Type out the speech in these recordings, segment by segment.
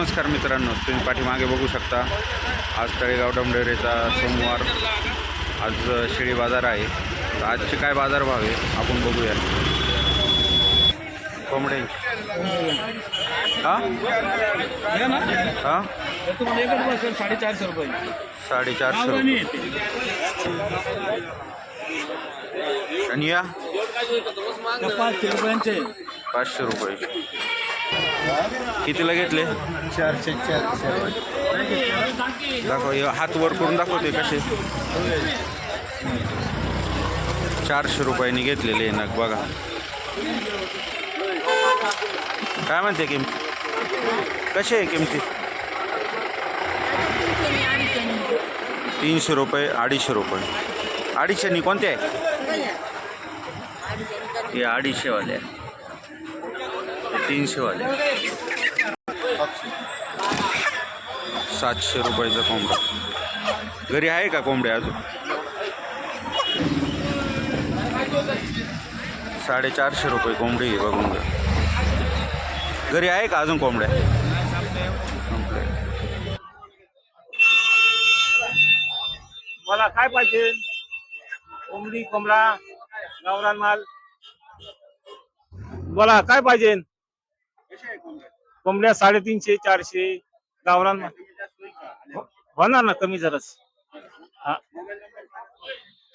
नमस्कार मित्रांनो तुम्ही पाठीमागे बघू शकता. आज तळेगाव डमडेरेचा सोमवार आज शेळी बाजार आहे. तर आजचे काय बाजारभाव आहे आपण बघूया. कोंबडे. हा? हे? हा साडेचारशे रुपये साडेचारशे रुपये. आणि या? पाचशे रुपयांचे. पाचशे रुपये. कितीला घेतले? चारशे चारशे. दाखव हात वर करून दाखवते कसे? चारशे रुपयांनी घेतलेले आहे नग बघा. काय म्हणते किंमत? कसे आहे किमती? तीनशे रुपये अडीचशे रुपये. अडीचशेनी कोणते आहे? हे अडीचशेवाले आहे. तीनशेवाले सातशे रुपयाचा कोंबडा. घरी आहे का कोंबड्या अजून? साडेचारशे रुपये कोंबडी आहे बघून घ्या. घरी आहे का अजून कोंबड्या? मला काय पाहिजे? कोंबडी कोंबडा गावरान माल. बोला काय पाहिजे? कोंबड्या साडेतीनशे चारशे गावरान होणार ना कमी जरास. हा.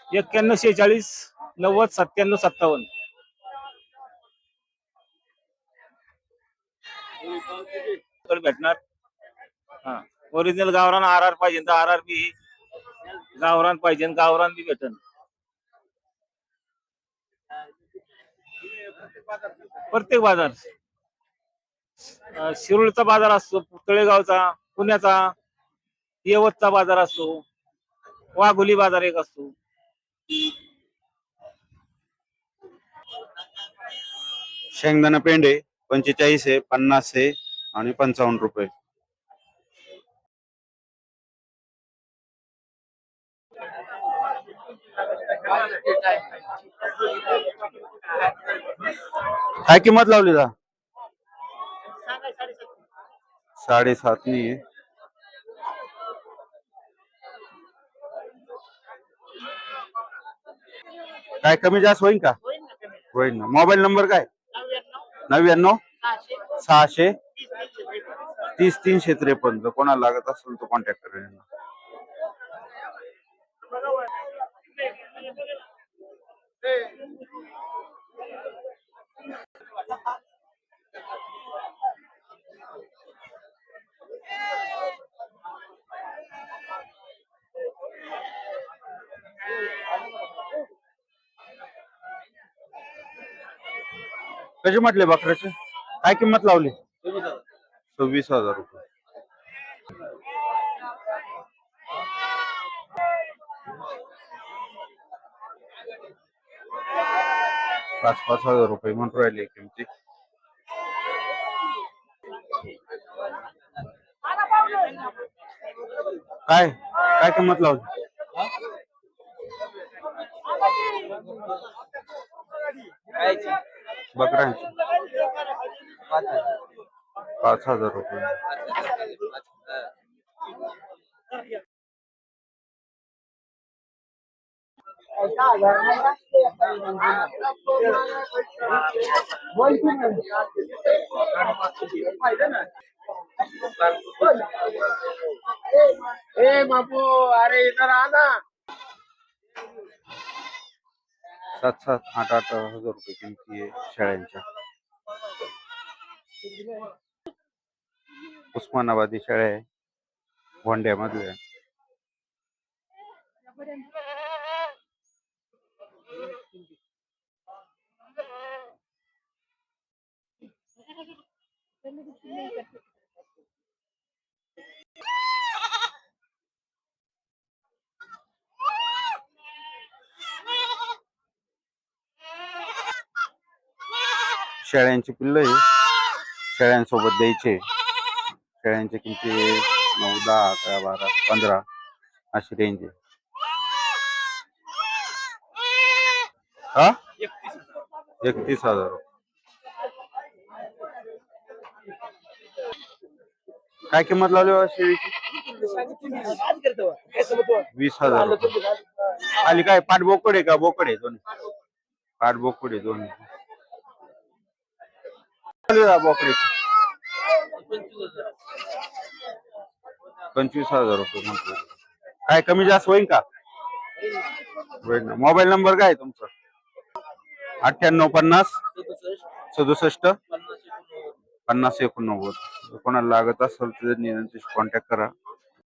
एक्क्याण्णव शेहेचाळीस नव्वद सत्त्याण्णव सत्तावन्न. भेटणार. हा. ओरिजिनल गावरान आर आर पाहिजे तर आर आर बी गावरान पाहिजे गावरान बी भेटन. प्रत्येक बाजार. अं, शिरूरचा बाजार असतो तळेगावचा पुण्याचा यवतचा बाजार असतो वाघोली बाजार एक असतो. शेंगदाणा पेंडे पंचेचाळीस आहे पन्नास आहे आणि पंचावन्न रुपये. काय किंमत लावली जा साडेसात नी आहे. काय कमी जास्त होईल का? होईल ना मोबाईल नंबर काय? नव्याण्णव. सहाशे. तीस तीनशे त्रेपन्न. जर कोणाला लागत असेल तर कॉन्टॅक्ट करेल कसे म्हटले बकऱ्याचे? काय किंमत लावली? सव्वीस हजार रुपये. पाच पाच हजार रुपये म्हणून राहिले किमती. काय? काय किंमत लावली? बकऱ्यांची. पाच हजार रुपये. ए बापू अरे इधर आना सात सात आठ आठ हजार रुपये किमती आहे शेळ्यांच्या उस्मानाबादी शाळा आहे. भोंड्यामधल्या शेळ्यांची पिल्ल आहे. शेळ्यांसोबत द्यायचे. शेळ्यांची किमती नऊ दहा अकरा बारा पंधरा अशी रेंज आहे. हा? एकतीस हजार. काय किंमत लावली हो शेळीची? वीस हजार आली काय पाठ बोकड आहे का? बोकड आहे दोन्ही. पाठ बोकड आहे दोन्ही. बोकड्याची पंचवीस हजार रुपये म्हटलं. काय कमी जास्त होईल का? होईल ना. मोबाईल नंबर काय आहे तुमचा? अठ्ठ्याण्णव पन्नास सदुसष्ट पन्नास एकोणनव्वद. कोणाला लागत असेल तर कॉन्टॅक्ट करा.